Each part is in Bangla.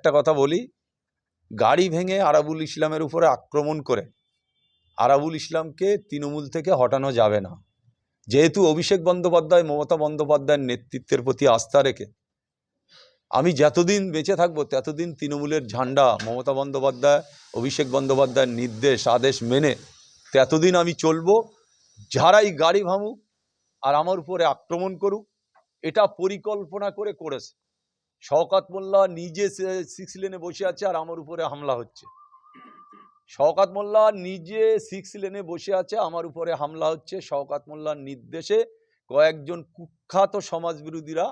একটা কথা বলি, গাড়ি ভেঙে আরাবুল ইসলামের উপরে আক্রমণ করে, আরাবুল ইসলামকে তৃণমূল থেকে হটানো যাবে না। যেহেতু অভিষেক বন্দ্যোপাধ্যায়, মমতা বন্দ্যোপাধ্যায়ের নেতৃত্বের প্রতি আস্থা রেখে, আমি যতদিন বেঁচে থাকব ততদিন তৃণমূলের ঝান্ডা মমতা বন্দ্যোপাধ্যায়, অভিষেক বন্দ্যোপাধ্যায়ের নির্দেশ, আদেশ মেনে ততদিন আমি চলবো, যারাই গাড়ি ভাঙুক আর আমার উপরে আক্রমণ করুক, এটা পরিকল্পনা করে করেছে। শওকাত মোল্লা নিজে সিক্স লেনে বসে আছে আর আমার উপরে হামলা হচ্ছে। শওকাত মোল্লা নিজে সিক্স লেনে বসে আছে, আমার উপরে হামলা হচ্ছে। শওকাত মোল্লার নির্দেশে কয়েকজন কুখ্যাত সমাজবিরোধীরা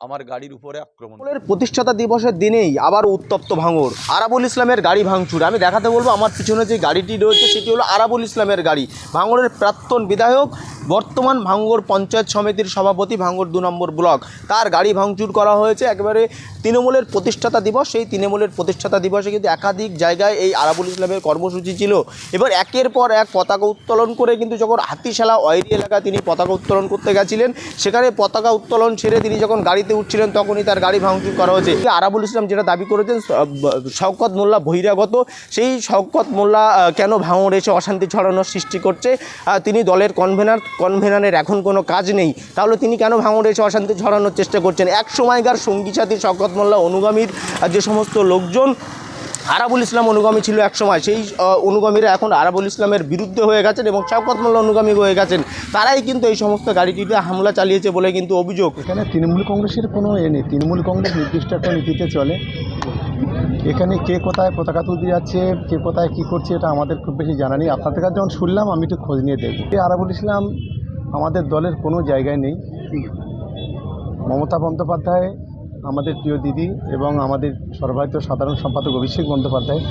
আমার গাড়ির উপরে আক্রমণ প্রতিষ্ঠাতা দিবসের দিনেই আবার উত্তপ্ত ভাঙর। আরাবুল ইসলামের গাড়ি ভাঙচুর। আমি দেখাতে বলব আমার পিছনে যে গাড়িটি রয়েছে, সেটি হলো আরাবুল ইসলামের গাড়ি। ভাঙরের প্রাক্তন বিধায়ক বর্তমান ভাঙ্গর পঞ্চায়েত সমিতির সভাপতি ভাঙ্গর দু নম্বর ব্লক। তার গাড়ি ভাঙচুর করা হয়েছে, একেবারে তৃণমূলের প্রতিষ্ঠাতা দিবস। সেই তৃণমূলের প্রতিষ্ঠাতা দিবসে কিন্তু একাধিক জায়গায় এই আরাবুল ইসলামের কর্মসূচি ছিল। এবার একের পর এক পতাকা উত্তোলন করে কিন্তু যখন হাতিশালা ওয়াইরি এলাকায় তিনি পতাকা উত্তোলন করতে গেছিলেন, সেখানে পতাকা উত্তোলন ছেড়ে তিনি যখন গাড়িতে উঠছিলেন, তখনই তার গাড়ি ভাঙচুর করা হয়েছে। আরাবুল ইসলাম যেটা দাবি করেছেন শওকত মোল্লা বহিরাগত। সেই শওকত মোল্লা কেন ভাঙড় এসে অশান্তি ছড়ানোর সৃষ্টি করছে? তিনি দলের কনভেনার কনভেনারের এখন কোনো কাজ নেই, তাহলে তিনি কেন ভাঙড়ে এসে অশান্তি ছড়ানোর চেষ্টা করছেন? এক সময়কার সঙ্গী সাথী শকত মোল্লা, অনুগামীর যে সমস্ত লোকজন আরাবুল ইসলাম অনুগামী ছিল এক সময়। সেই অনুগামীরা এখন আরাবুল ইসলামের বিরুদ্ধে হয়ে গেছেন এবং শওকত মোল্লা অনুগামী হয়ে গেছেন। তারাই কিন্তু এই সমস্ত গাড়িটিতে হামলা চালিয়েছে বলে কিন্তু অভিযোগ। এখানে তৃণমূল কংগ্রেসের কোনো এ নেই। তৃণমূল কংগ্রেস নির্দিষ্ট একটা নীতিতে চলে। এখানে কে কোথায় পতাকা তুলতে যাচ্ছে, কে কোথায় কী করছে, এটা আমাদের খুব বেশি জানা নেই। আপনাদের কাছে যখন শুনলাম, আমি একটু খোঁজ নিয়ে দেখব। এই আরাবুল ইসলাম আমাদের দলের কোনো জায়গায় নেই। মমতা বন্দ্যোপাধ্যায় আমাদের প্রিয় দিদি এবং আমাদের সর্বাধিক সাধারণ সম্পাদক অভিষেক বন্দ্যোপাধ্যায়।